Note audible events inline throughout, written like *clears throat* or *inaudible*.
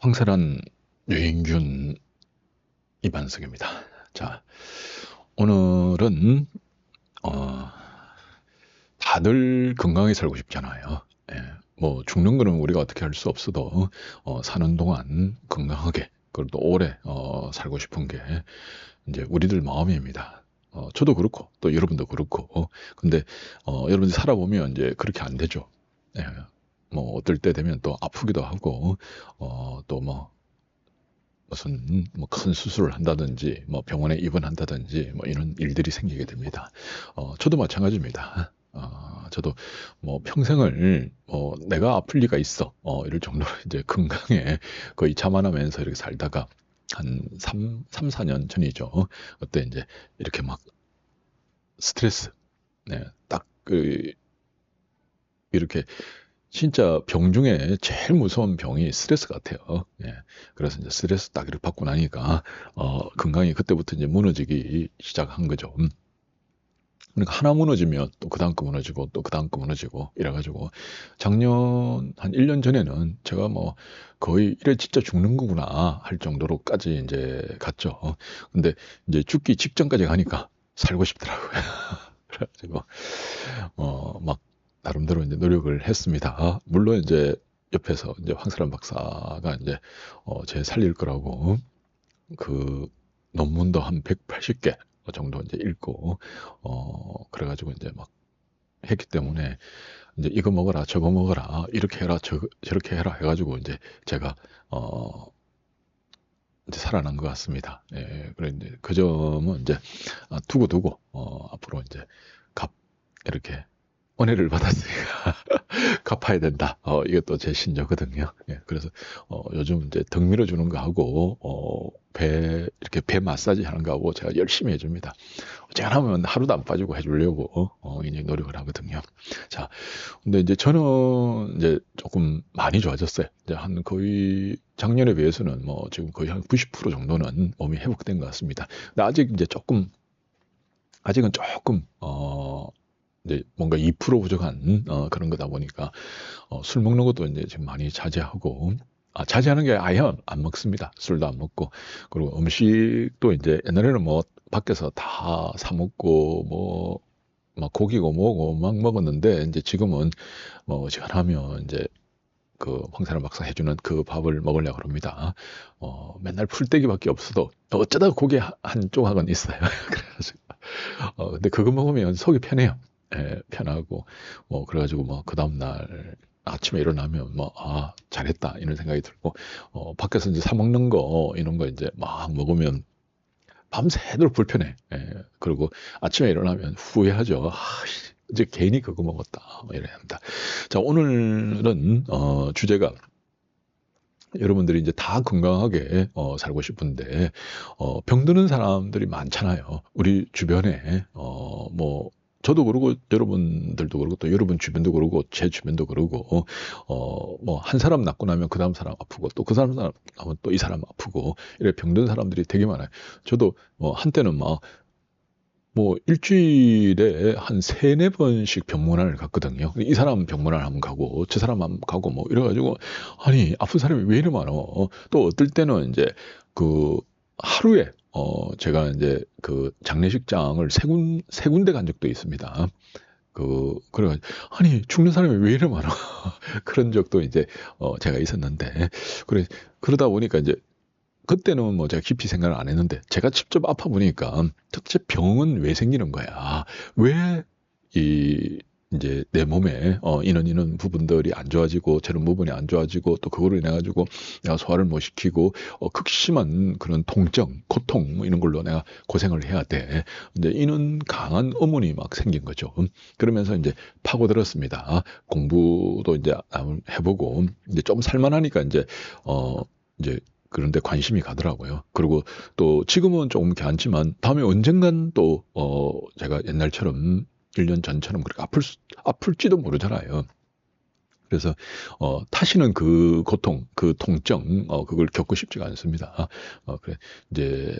황설한 유인균 이반석입니다. 자, 오늘은 어, 다들 건강하게 살고 싶잖아요. 예, 뭐 죽는 거는 우리가 어떻게 할 수 없어도 어, 사는 동안 건강하게 그리고 또 오래 어, 살고 싶은 게 이제 우리들 마음입니다. 어, 저도 그렇고 또 여러분도 그렇고 어, 근데 어, 여러분들이 살아보면 이제 그렇게 안 되죠. 예, 뭐 어떨 때 되면 또 아프기도 하고 어 또뭐 무슨 뭐 큰 수술을 한다든지 뭐 병원에 입원한다든지 뭐 이런 일들이 생기게 됩니다. 어 저도 마찬가지입니다. 어 저도 뭐 평생을 어 내가 아플 리가 있어 어 이럴 정도로 *laughs* 이제 건강에 거의 자만하면서 이렇게 살다가 한 3, 3, 4년 전이죠. 그때 이제 이렇게 막 스트레스, 네, 딱 그 이렇게 진짜 병 중에 제일 무서운 병이 스트레스 같아요. 예. 그래서 이제 스트레스 따기를 받고 나니까 어, 건강이 그때부터 이제 무너지기 시작한 거죠. 음. 그러니까 하나 무너지면 또 그 다음 거 무너지고 또 그 다음 거 무너지고 이래가지고 작년 한 1년 전에는 제가 뭐 거의 이래 진짜 죽는 거구나 할 정도로까지 이제 갔죠. 근데 이제 죽기 직전까지 가니까 살고 싶더라고요. *laughs* 그래가지고 어막 나름대로 이제 노력을 했습니다. 물론 이제 옆에서 이제 황사람 박사가 이제 어, 제 살릴 거라고 그 논문도 한 180개 정도 이제 읽고 어 그래가지고 이제 막 했기 때문에 이제 이거 먹어라 저거 먹어라 이렇게 해라 저 저렇게 해라 해가지고 이제 제가 어 이제 살아난 것 같습니다. 예, 그래 이제 그 점은 이제 아, 두고 두고 어 앞으로 이제 갑 이렇게 은혜를 받았으니까 *laughs* 갚아야 된다. 어, 또제 신조거든요. 예, 그래서 어, 요즘 이제 등 밀어주는 거 하고 어, 배 이렇게 배 마사지 하는 거 하고 제가 열심히 해줍니다. 제가 하면 하루도 안 빠지고 해주려고 어, 이제 노력을 하거든요. 자, 근데 이제 저는 이제 조금 많이 좋아졌어요. 이제 한 거의 작년에 비해서는 뭐 지금 거의 한 90% 정도는 몸이 회복된 것 같습니다. 근데 아직 이제 조금 아직은 조금 어 이제 뭔가 2% 부족한 어, 그런 거다 보니까 어, 술 먹는 것도 이제 지금 많이 자제하고 아, 자제하는 게 아예 안 먹습니다. 술도 안 먹고 그리고 음식도 이제 옛날에는 뭐 밖에서 다 사 먹고 뭐 막 고기고 뭐고 막 먹었는데 이제 지금은 뭐 시간하면 이제 그 황사람 박사 해주는 그 밥을 먹으려고 합니다. 어, 맨날 풀떼기밖에 없어도 어쩌다 고기 한 조각은 있어요. *laughs* 그래가지고 어, 근데 그거 먹으면 속이 편해요. 예, 편하고 뭐 그래가지고 뭐 그 다음 날 아침에 일어나면 뭐 아 잘했다 이런 생각이 들고 어 밖에서 이제 사 먹는 거 이런 거 이제 막 먹으면 밤새도록 불편해. 예, 그리고 아침에 일어나면 후회하죠. 아, 이제 괜히 그거 먹었다. 뭐 이래야 합니다. 자, 오늘은, 어, 주제가 여러분들이 이제 다 건강하게 어, 살고 싶은데 어, 병드는 사람들이 많잖아요. 우리 주변에 어, 뭐 저도 그러고 여러분들도 그러고 또 여러분 주변도 그러고 제 주변도 그러고 어 뭐 한 사람 낳고 나면 그 다음 사람 아프고 또 그 사람 나면 또 이 사람 아프고 이렇게 병든 사람들이 되게 많아요. 저도 뭐 한때는 막 뭐 일주일에 한 세네 번씩 병문안을 갔거든요. 이 사람 병문안 한번 가고 저 사람 한번 가고 뭐 이래가지고 아니 아픈 사람이 왜 이리 많어? 또 어떨 때는 이제 그 하루에 어, 제가 이제 그 장례식장을 세, 군, 세 군데 간 적도 있습니다. 그, 그래, 아니, 죽는 사람이 왜 이래 많아? *laughs* 그런 적도 이제, 어, 제가 있었는데, 그래, 그러다 보니까 이제, 그때는 뭐 제가 깊이 생각을 안 했는데, 제가 직접 아파 보니까, 도대체 병은 왜 생기는 거야? 왜, 이, 이제 내 몸에 어 이런 이런 부분들이 안 좋아지고 저런 부분이 안 좋아지고 또 그거로 인해 가지고 내가 소화를 못 시키고 어 극심한 그런 통증, 고통 뭐 이런 걸로 내가 고생을 해야 돼. 이제 이는 강한 의문이 막 생긴 거죠. 그러면서 이제 파고들었습니다. 공부도 이제 해보고 이제 좀 살만하니까 이제 어 이제 그런데 관심이 가더라고요. 그리고 또 지금은 조금 괜찮지만 다음에 언젠간 또, 어, 제가 옛날처럼 1년 전처럼 그렇게 아플, 수, 아플지도 모르잖아요. 그래서 어, 타시는 그 고통, 그 통증, 어, 그걸 겪고 싶지가 않습니다. 어, 그래 이제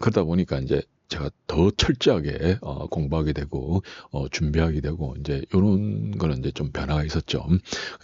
그러다 보니까 이제 제가 더 철저하게 어, 공부하게 되고 어, 준비하게 되고 이제 이런 거는 이제 좀 변화가 있었죠.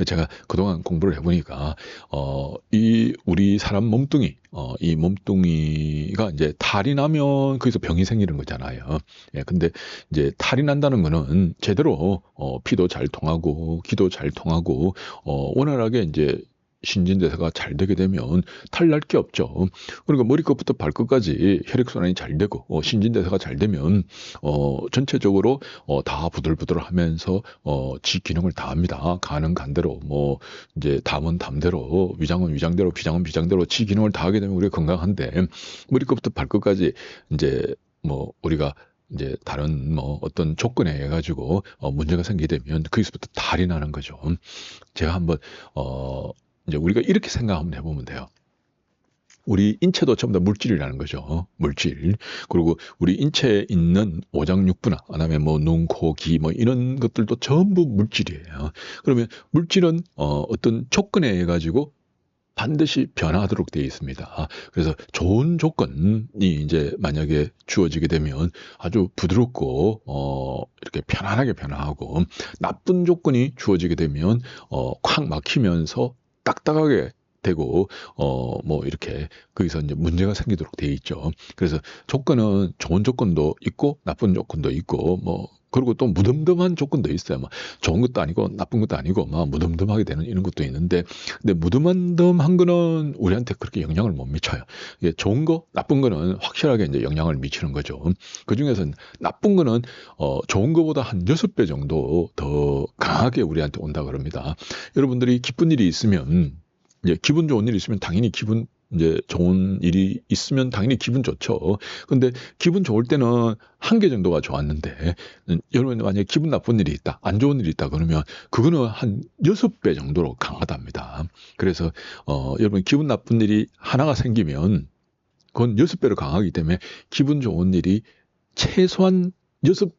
제가 그동안 공부를 해보니까 어, 이 우리 사람 몸뚱이 어, 이 몸뚱이가 이제 탈이 나면 거기서 병이 생기는 거잖아요. 예, 근데 이제 탈이 난다는 거는 제대로 어, 피도 잘 통하고 기도 잘 통하고 어, 원활하게 이제 신진대사가 잘 되게 되면 탈날 게 없죠. 그러니까 머리끝부터 발끝까지 혈액순환이 잘 되고 어, 신진대사가 잘 되면 어, 전체적으로 어, 다 부들부들하면서 어, 지 기능을 다 합니다. 가는 간대로 뭐 이제 담은 담대로 위장은 위장대로 비장은 비장대로 지 기능을 다 하게 되면 우리가 건강한데 머리끝부터 발끝까지 이제 뭐 우리가 이제 다른 뭐 어떤 조건에 의해 가지고 어 문제가 생기게 되면 거기서부터 탈이 나는 거죠. 제가 한번 어 이제 우리가 이렇게 생각 한번 해보면 돼요. 우리 인체도 전부 다 물질이라는 거죠. 물질. 그리고 우리 인체에 있는 오장육부나, 그 다음에 뭐 눈, 코, 기, 뭐 이런 것들도 전부 물질이에요. 그러면 물질은 어, 어떤 조건에 의해 가지고 반드시 변화하도록 되어 있습니다. 그래서 좋은 조건이 이제 만약에 주어지게 되면 아주 부드럽고 어 이렇게 편안하게 변화하고 나쁜 조건이 주어지게 되면 어콱 막히면서 딱딱하게 되고 어 뭐 이렇게 거기서 이제 문제가 생기도록 되어 있죠. 그래서 조건은 좋은 조건도 있고 나쁜 조건도 있고 뭐 그리고 또 무덤덤한 조건도 있어요. 뭐 좋은 것도 아니고 나쁜 것도 아니고 막 무덤덤하게 되는 이런 것도 있는데 근데 무덤덤한 거는 우리한테 그렇게 영향을 못 미쳐요. 이게 좋은 거, 나쁜 거는 확실하게 이제 영향을 미치는 거죠. 그 중에서는 나쁜 거는 어 좋은 거보다 한 여섯 배 정도 더 강하게 우리한테 온다 그럽니다. 여러분들이 기쁜 일이 있으면 이제 기분 좋은 일이 있으면 당연히 기분 이제 좋은 일이 있으면 당연히 기분 좋죠. 근데 기분 좋을 때는 한 개 정도가 좋았는데 음, 여러분 만약에 기분 나쁜 일이 있다, 안 좋은 일이 있다 그러면 그거는 한 여섯 배 정도로 강하답니다. 그래서 어 여러분 기분 나쁜 일이 하나가 생기면 그건 여섯 배로 강하기 때문에 기분 좋은 일이 최소한 여섯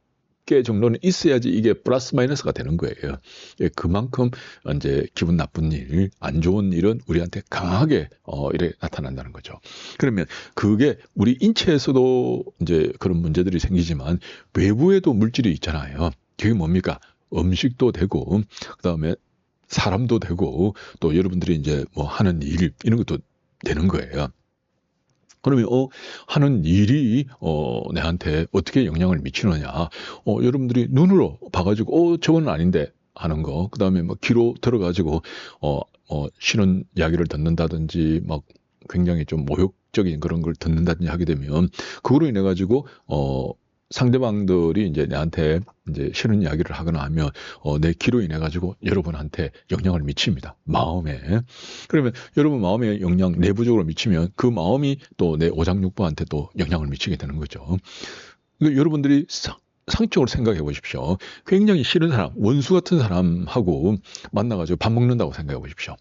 개 정도는 있어야지 이게 플러스 마이너스가 되는 거예요. 예, 그만큼 이제 기분 나쁜 일, 안 좋은 일은 우리한테 강하게 어 이렇게 나타난다는 거죠. 그러면 그게 우리 인체에서도 이제 그런 문제들이 생기지만 외부에도 물질이 있잖아요. 그게 뭡니까? 음식도 되고 그다음에 사람도 되고 또 여러분들이 이제 뭐 하는 일 이런 것도 되는 거예요. 그러면 어 하는 일이 어 내한테 어떻게 영향을 미치느냐? 어 여러분들이 눈으로 봐가지고 어 저건 아닌데 하는 거. 그 다음에 뭐 귀로 들어가지고 어 어, 싫은 이야기를 듣는다든지 막 굉장히 좀 모욕적인 그런 걸 듣는다든지 하게 되면 그거로 인해 가지고 어 상대방들이 이제 내한테 이제 싫은 이야기를 하거나 하면 어, 내 귀로 인해 가지고 여러분한테 영향을 미칩니다. 마음에. 그러면 여러분 마음에 영향 내부적으로 미치면 그 마음이 또 내 오장육부한테 또 영향을 미치게 되는 거죠. 여러분들이 상, 상적으로 생각해 보십시오. 굉장히 싫은 사람, 원수 같은 사람하고 만나가지고 밥 먹는다고 생각해 보십시오.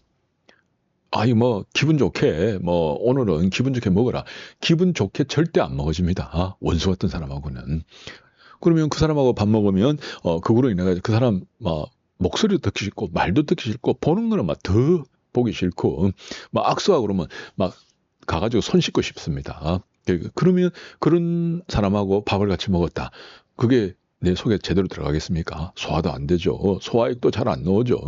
아이 뭐 기분 좋게 뭐 오늘은 기분 좋게 먹어라. 기분 좋게 절대 안 먹어집니다. 원수 같은 사람하고는. 그러면 그 사람하고 밥 먹으면 어 그거로 인해 가지고 그 사람 막 목소리도 듣기 싫고 말도 듣기 싫고 보는 거는 막 더 보기 싫고 막 악수하고 그러면 막 가가지고 손 씻고 싶습니다. 그, 그러면 그런 사람하고 밥을 같이 먹었다. 그게 내 속에 제대로 들어가겠습니까? 소화도 안 되죠. 소화액도 잘 안 나오죠.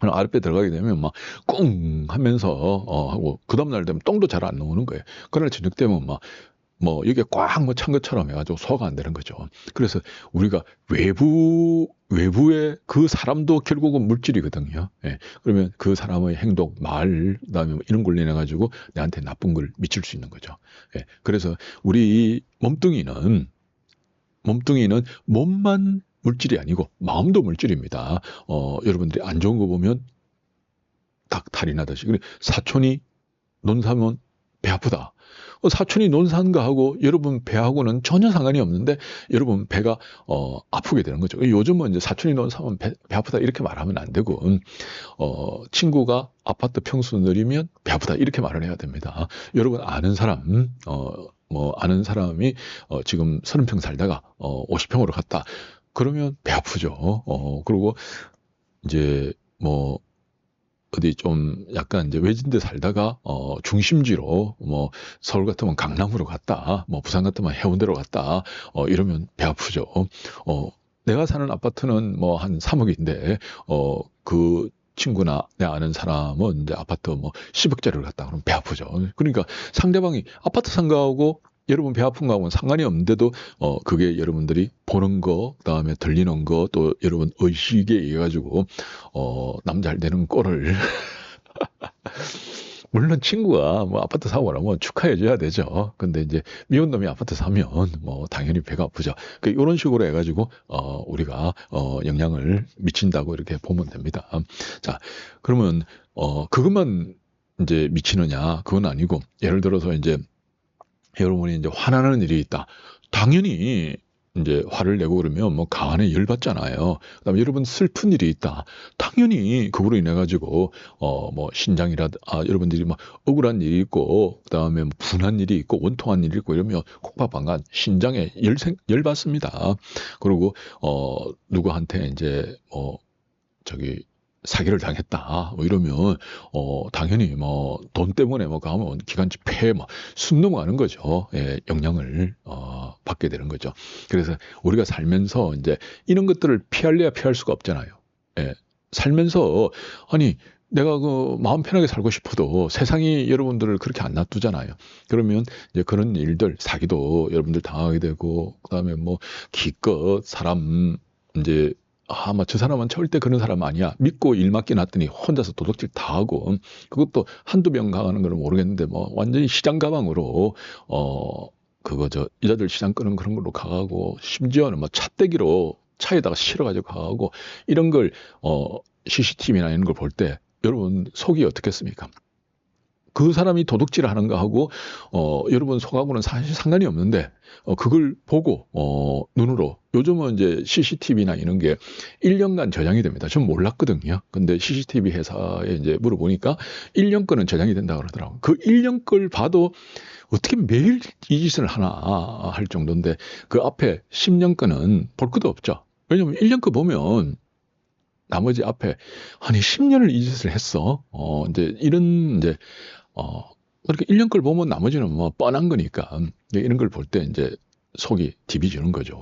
아랫배 들어가게 되면 막꽁 하면서 어 하고 그 다음 날 되면 똥도 잘 안 나오는 거예요. 그날 저녁 되면 막 뭐 이게 꽉 뭐 찬 것처럼 해가지고 소화가 안 되는 거죠. 그래서 우리가 외부 외부의 그 사람도 결국은 물질이거든요. 예. 그러면 그 사람의 행동, 말, 그다음에 뭐 이런 걸로 인해 가지고 내한테 나쁜 걸 미칠 수 있는 거죠. 예. 그래서 우리 몸뚱이는 몸뚱이는 몸만 물질이 아니고 마음도 물질입니다. 어, 여러분들이 안 좋은 거 보면 닭 탈이 나듯이. 사촌이 논사면 배 아프다. 어, 사촌이 논산가 하고 여러분 배하고는 전혀 상관이 없는데 여러분 배가 어, 아프게 되는 거죠. 요즘은 이제 사촌이 논사면 배, 배 아프다 이렇게 말하면 안 되고 어, 친구가 아파트 평수 느리면 배 아프다 이렇게 말을 해야 됩니다. 여러분 아는 사람 어, 뭐 아는 사람이 어, 지금 30평 살다가 어, 50평으로 갔다. 그러면 배 아프죠. 어, 그리고 이제 뭐 어디 좀 약간 이제 외진데 살다가 어 중심지로 뭐 서울 같으면 강남으로 갔다 뭐 부산 같으면 해운대로 갔다 어 이러면 배 아프죠. 어 내가 사는 아파트는 뭐 한 3억인데 어그 친구나 내 아는 사람은 이제 아파트 뭐 10억짜리를 갔다 그러면 배 아프죠. 그러니까 상대방이 아파트 산 거하고 여러분 배 아픈 거하고는 상관이 없는데도 어 그게 여러분들이 보는 거 그다음에 들리는 거 또 여러분 의식에 의해 가지고 어 남 잘 되는 꼴을 *laughs* 물론 친구가 뭐 아파트 사고 나면 축하해 줘야 되죠. 근데 이제 미운 놈이 아파트 사면 뭐 당연히 배가 아프죠. 그 이런 식으로 해가지고 어 우리가 어 영향을 미친다고 이렇게 보면 됩니다. 자 그러면 어 그것만 이제 미치느냐 그건 아니고 예를 들어서 이제 여러분이 이제 화나는 일이 있다. 당연히 이제 화를 내고 그러면 뭐 가안에 열받잖아요. 그다음에 여러분 슬픈 일이 있다. 당연히 그거로 인해 가지고 어 뭐 신장이라 아 여러분들이 뭐 억울한 일이 있고 그다음에 뭐 분한 일이 있고 원통한 일이 있고 이러면 콩팥방간 신장에 열생 열받습니다. 그리고 어 누구한테 이제 뭐 저기 사기를 당했다. 뭐 이러면 어 당연히 뭐 돈 때문에 뭐 가면 기관지 폐뭐숨 넘어가는 거죠. 예, 영향을 어 받게 되는 거죠. 그래서 우리가 살면서 이제 이런 것들을 피할래야 피할 수가 없잖아요. 예. 살면서 아니 내가 그 마음 편하게 살고 싶어도 세상이 여러분들을 그렇게 안 놔두잖아요. 그러면 이제 그런 일들 사기도 여러분들 당하게 되고 그다음에 뭐 기껏 사람 이제 아, 뭐, 저 사람은 절대 그런 사람 아니야. 믿고 일 맡겨놨더니 혼자서 도둑질 다 하고, 그것도 한두 명 가는 걸 모르겠는데, 뭐, 완전히 시장 가방으로, 어, 그거 저, 여자들 시장 끄는 그런 걸로 가고, 심지어는 뭐, 차떼기로 차에다가 실어가지고 가고, 이런 걸, 어, CCTV나 이런 걸 볼 때, 여러분, 속이 어떻겠습니까? 그 사람이 도둑질을 하는 거하고 어 여러분 속하고는 사실 상관이 없는데 어 그걸 보고 어 눈으로 요즘은 이제 CCTV나 이런 게 1년간 저장이 됩니다. 전 몰랐거든요. 근데 CCTV 회사에 이제 물어보니까 1년 거는 저장이 된다 그러더라고요. 그 1년 걸 봐도 어떻게 매일 이 짓을 하나 할 정도인데 그 앞에 10년 거는 볼 것도 없죠. 왜냐면 1년 거 보면 나머지 앞에 아니 10년을 이 짓을 했어. 어 이제 이런 이제 어, 그렇게 1년 걸 보면 나머지는 뭐 뻔한 거니까 이런 걸 볼 때 이제 속이 디비지는 거죠.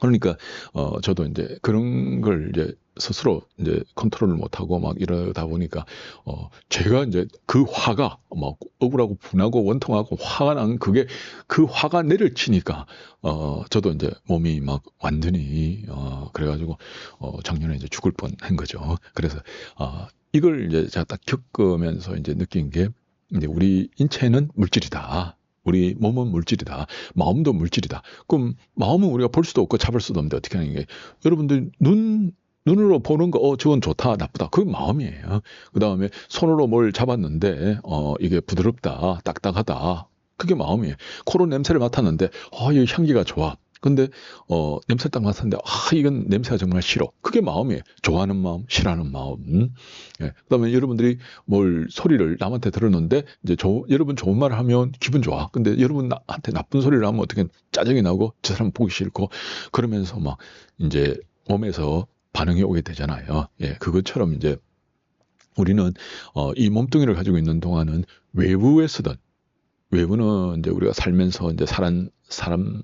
그러니까 어 저도 이제 그런 걸 이제 스스로 이제 컨트롤을 못 하고 막 이러다 보니까 어 제가 이제 그 화가 막 억울하고 분하고 원통하고 화가 난 그게 그 화가 내려치니까 어 저도 이제 몸이 막 완전히 어 그래가지고 어 작년에 이제 죽을 뻔한 거죠. 그래서 어 이걸 이제 제가 딱 겪으면서 이제 느낀 게 이제 우리 인체는 물질이다. 우리 몸은 물질이다. 마음도 물질이다. 그럼 마음은 우리가 볼 수도 없고 잡을 수도 없는데 어떻게 하는 게 여러분들 눈 눈으로 보는 거, 어, 저건 좋다, 나쁘다. 그게 마음이에요. 그 다음에 손으로 뭘 잡았는데, 어, 이게 부드럽다, 딱딱하다. 그게 마음이에요. 코로 냄새를 맡았는데, 어, 이 향기가 좋아. 근데 어 냄새 딱 맡았는데 아 이건 냄새가 정말 싫어. 그게 마음이에요. 좋아하는 마음, 싫어하는 마음. 음? 예. 그다음에 여러분들이 뭘 소리를 남한테 들었는데 이제 조, 여러분 좋은 말을 하면 기분 좋아. 근데 여러분한테 나쁜 소리를 하면 어떻게 짜증이 나고 저 사람 보기 싫고 그러면서 막 이제 몸에서 반응이 오게 되잖아요. 예, 그것처럼 이제 우리는 어, 이 몸뚱이를 가지고 있는 동안은 외부에 서든 외부는 이제 우리가 살면서 이제 사람 사람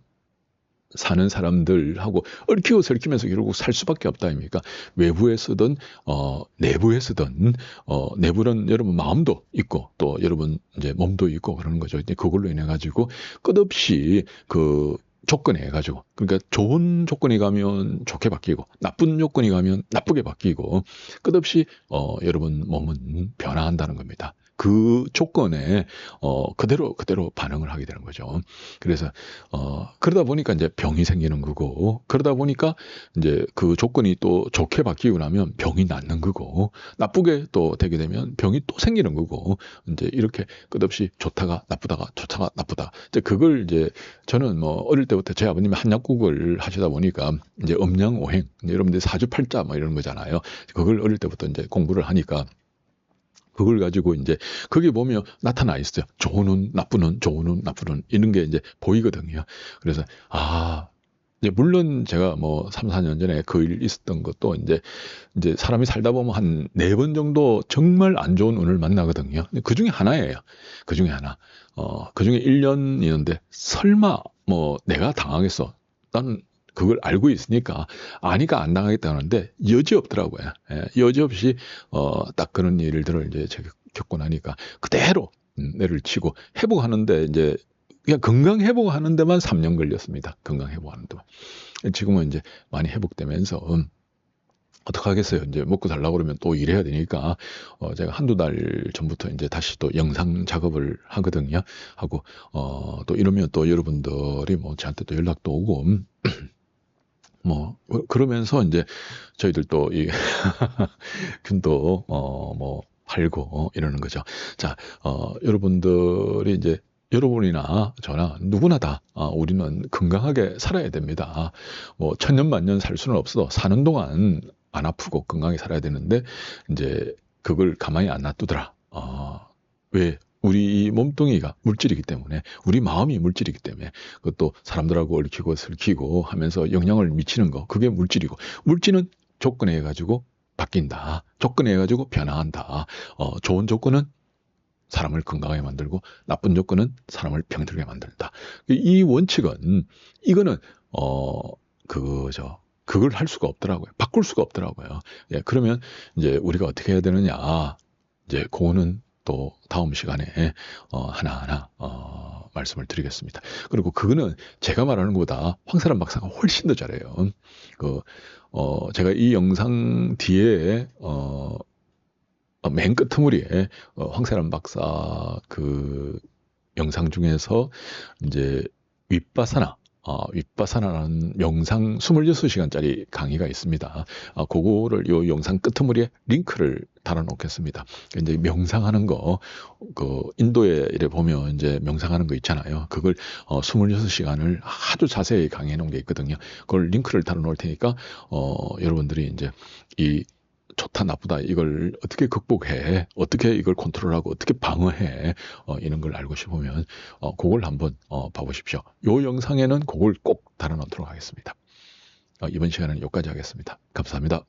사는 사람들하고 얽히고 설키면서 결국 살 수밖에 없다 아닙니까? 외부에 서든 어 내부에 서든 어 내부는 여러분 마음도 있고 또 여러분 이제 몸도 있고 그러는 거죠. 이제 그걸로 인해 가지고 끝없이 그 조건에 가지고 그러니까 좋은 조건이 가면 좋게 바뀌고 나쁜 조건이 가면 나쁘게 바뀌고 끝없이 어 여러분 몸은 변화한다는 겁니다. 그 조건에 어 그대로 그대로 반응을 하게 되는 거죠. 그래서 어 그러다 보니까 이제 병이 생기는 거고 그러다 보니까 이제 그 조건이 또 좋게 바뀌고 나면 병이 낫는 거고 나쁘게 또 되게 되면 병이 또 생기는 거고 이제 이렇게 끝없이 좋다가 나쁘다가 좋다가 나쁘다. 이제 그걸 이제 저는 뭐 어릴 때부터 제 아버님이 한약국을 하시다 보니까 이제 음양오행 여러분들 사주팔자 뭐 이런 거잖아요. 그걸 어릴 때부터 이제 공부를 하니까 그걸 가지고 이제 거기 보면 나타나 있어요. 좋은 운, 나쁜 운, 좋은 운, 나쁜 운 이런 게 이제 보이거든요. 그래서 아 이제 물론 제가 뭐 3, 4년 전에 그 일 있었던 것도 이제 이제 사람이 살다 보면 한 네 번 정도 정말 안 좋은 운을 만나거든요. 그 중에 하나예요. 그 중에 하나. 어, 그 중에 1년이는데 설마 뭐 내가 당하겠어. 난 그걸 알고 있으니까 아니까 안 당하겠다는데 여지 없더라고요. 예, 여지 없이 어, 딱 그런 일들을 이제 제가 겪고 나니까 그대로 음, 내를 치고 회복하는데 이제 그냥 건강 회복하는 데만 3년 걸렸습니다. 건강 회복하는 데만. 지금은 이제 많이 회복되면서 음, 어떡 하겠어요. 이제 먹고 살라고 그러면 또 일해야 되니까, 어, 제가 한두 달 전부터 이제 다시 또 영상 작업을 하거든요. 하고, 어, 또 이러면 또 여러분들이 뭐 저한테 또 연락도 오고, 음, *clears throat* 뭐, 어, 그러면서 이제 저희들 또 이, *laughs* 균도, 어, 뭐, 팔고, 어, 이러는 거죠. 자, 어, 여러분들이 이제 여러분이나 저나 누구나 다 아, 우리는 건강하게 살아야 됩니다. 뭐 천년 만년 살 수는 없어도 사는 동안 안 아프고 건강하게 살아야 되는데 이제 그걸 가만히 안 놔두더라. 아, 왜? 우리 몸뚱이가 물질이기 때문에 우리 마음이 물질이기 때문에 그것도 사람들하고 얽히고 설키고 하면서 영향을 미치는 거 그게 물질이고 물질은 조건에 해 가지고 바뀐다. 조건에 해 가지고 변화한다. 어, 좋은 조건은 사람을 건강하게 만들고 나쁜 조건은 사람을 병들게 만든다. 이 원칙은 이거는 어 그저 그걸 할 수가 없더라고요. 바꿀 수가 없더라고요. 예, 그러면 이제 우리가 어떻게 해야 되느냐? 이제 그거는 또 다음 시간에 어, 하나하나 어, 말씀을 드리겠습니다. 그리고 그거는 제가 말하는 것보다 황사람 박사가 훨씬 더 잘해요. 그 어, 제가 이 영상 뒤에 어, 어, 맨 끄트머리에 어, 황세란 박사 그 영상 중에서 이제 윗바사나 어, 윗바사나라는 영상 26시간짜리 강의가 있습니다. 아, 그거를 요 영상 끄트머리에 링크를 달아 놓겠습니다. 이제 명상하는 거, 그, 인도에 이래 보면 이제 명상하는 거 있잖아요. 그걸 어, 26시간을 아주 자세히 강의해 놓은 게 있거든요. 그걸 링크를 달아 놓을 테니까, 어, 여러분들이 이제 이 좋다 나쁘다 이걸 어떻게 극복해 어떻게 이걸 컨트롤하고 어떻게 방어해 어, 이런 걸 알고 싶으면 어, 그걸 한번 어, 봐보십시오. 요 영상에는 그걸 꼭 달아놓도록 하겠습니다. 어, 이번 시간은 여기까지 하겠습니다. 감사합니다.